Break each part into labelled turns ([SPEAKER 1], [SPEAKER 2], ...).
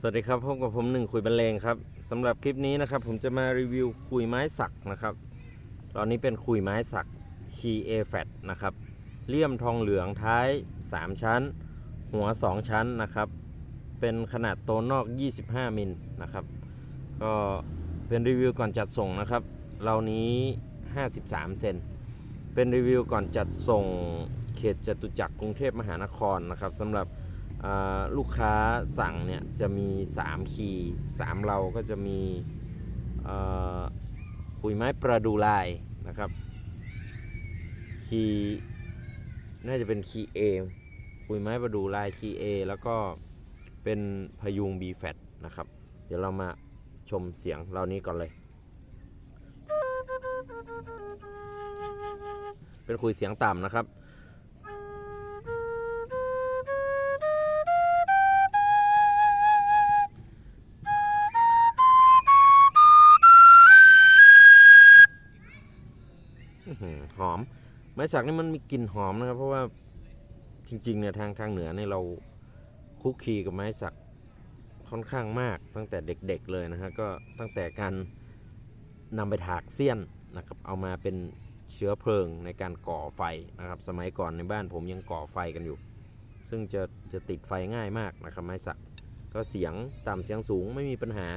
[SPEAKER 1] สวัสดีครับพบกับผมหนึ่งคุยบรรเลงครับสำหรับคลิปนี้นะครับ ผมจะมารีวิวคุยไม้สักนะครับตอนนี้เป็นคุยไม้สักคีเอแฟตนะครับเลี่ยมทองเหลืองท้าย 3 ชั้น หัว 2 ชั้นนะครับ เป็นขนาดโตนนอก 25 มิลนะครับ ก็เป็นรีวิวก่อนจัดส่งนะครับเรานี้ 53 เซนเป็นรีวิวก่อนจัดส่งเขตจตุจักรกรุงเทพมหานครนะครับสำหรับ ลูกค้าสั่งเนี่ยจะมี3คีย์3เราก็จะมีคุยไม้ประดูลายนะครับคีย์น่าจะเป็นคีย์ A คุยไม้ประดูลายคีย์ A แล้วก็เป็นพยุง B fat นะครับ เดี๋ยวเรามาชมเสียงเรานี้ก่อนเลย เป็นคุยเสียงต่ำนะครับ หอหอม ไม้สักนี่มันมีกลิ่นหอมนะครับ เพราะว่าจริงๆเนี่ยทางทางเหนือเนี่ยเราคุกคีกับไม้สักค่อนข้างมากตั้งแต่เด็กๆเลยนะฮะก็ตั้งแต่การนำไปถากเสี้ยนนะครับเอามาเป็นเชื้อเพลิงในการก่อไฟนะครับ สมัยก่อนในบ้านผมยังก่อไฟกันอยู่ ซึ่งจะจะติดไฟง่ายมากนะครับไม้สักก็เสียงต่ำเสียงสูงไม่มีปัญหา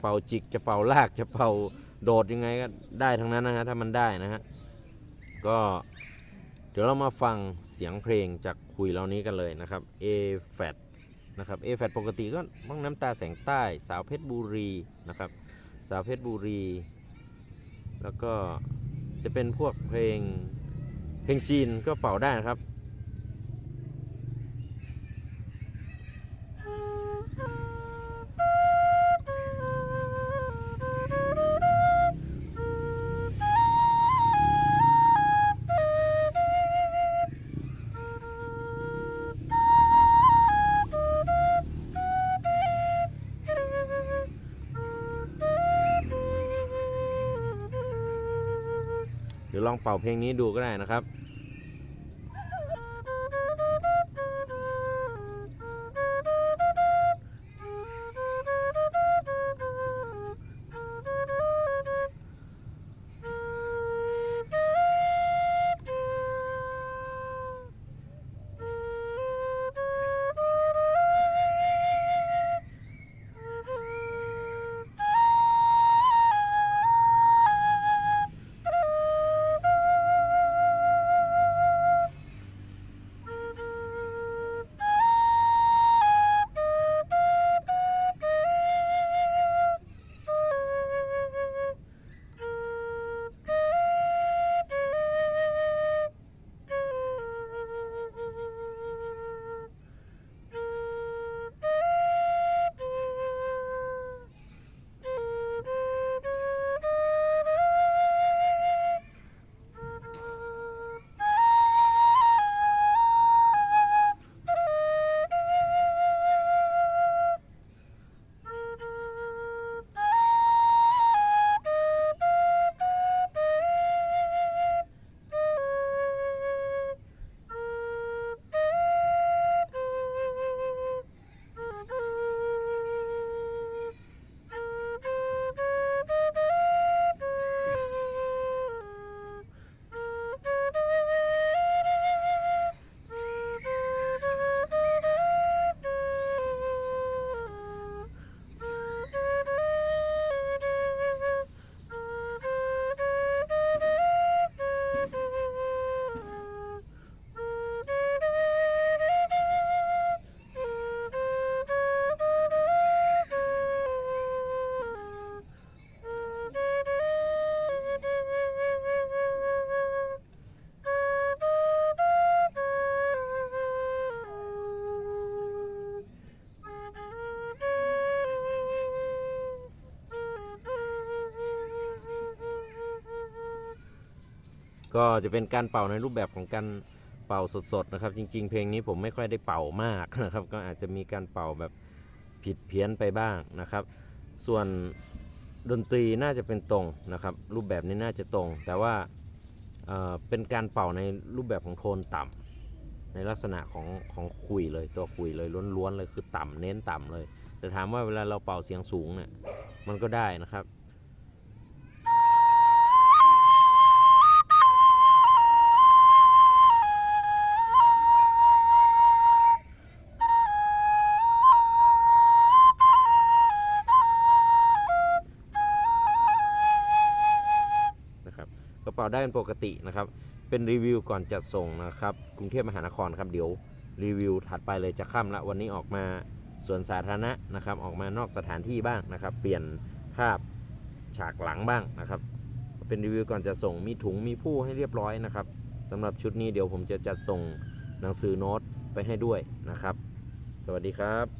[SPEAKER 1] เป่าจิก จะเป่าลาก จะเป่าโดดยังไงก็ได้ทั้งนั้นนะฮะถ้ามันได้นะฮะ ก็เดี๋ยวเรามาฟังเสียงเพลงจากคุยเหล่านี้กันเลยนะครับ A fat นะครับ A fat ปกติก็บ้องน้ำตาแสงใต้ สาวเพชรบุรีนะครับ สาวเพชรบุรี แล้วก็จะเป็นพวกเพลงเพลงจีนก็เป่าได้นะครับ เดี๋ยวลองเป่าเพลงนี้ดูก็ได้นะครับ ก็จะเป็นการเป่าในรูปแบบของการเป่าสดๆนะครับ จริง ๆ เพลงนี้ผมไม่ค่อยได้เป่ามากนะครับ ก็อาจจะมีการเป่าแบบผิดเพี้ยนไปบ้างนะครับ ส่วนดนตรีน่าจะเป็นตรงนะครับ รูปแบบนี้น่าจะตรง แต่ว่าเเป็นการเป่าในรูปแบบของโทนต่ำในลักษณะของของคุยเลยตัวคุยเลยล้วนๆเลยคือต่ำเน้นต่ำเลย แต่ถามว่าเวลาเราเป่าเสียงสูงเนี่ยมันก็ได้นะครับ เป๋าได้เป็นปกตินะครับ เป็นรีวิวก่อนจะส่งนะครับ กรุงเทพมหานครครับเดี๋ยวรีวิวถัดไปเลยจะค่ำละวันนี้ออกมาสวนสาธารณะนะครับ ออกมานอกสถานที่บ้างนะครับ เปลี่ยนภาพฉากหลังบ้างนะครับ เป็นรีวิวก่อนจะส่งมีถุงมีผู้ให้เรียบร้อยนะครับสำหรับชุดนี้เดี๋ยวผมจะจัดส่งหนังสือโน้ตไปให้ด้วยนะครับ สวัสดีครับ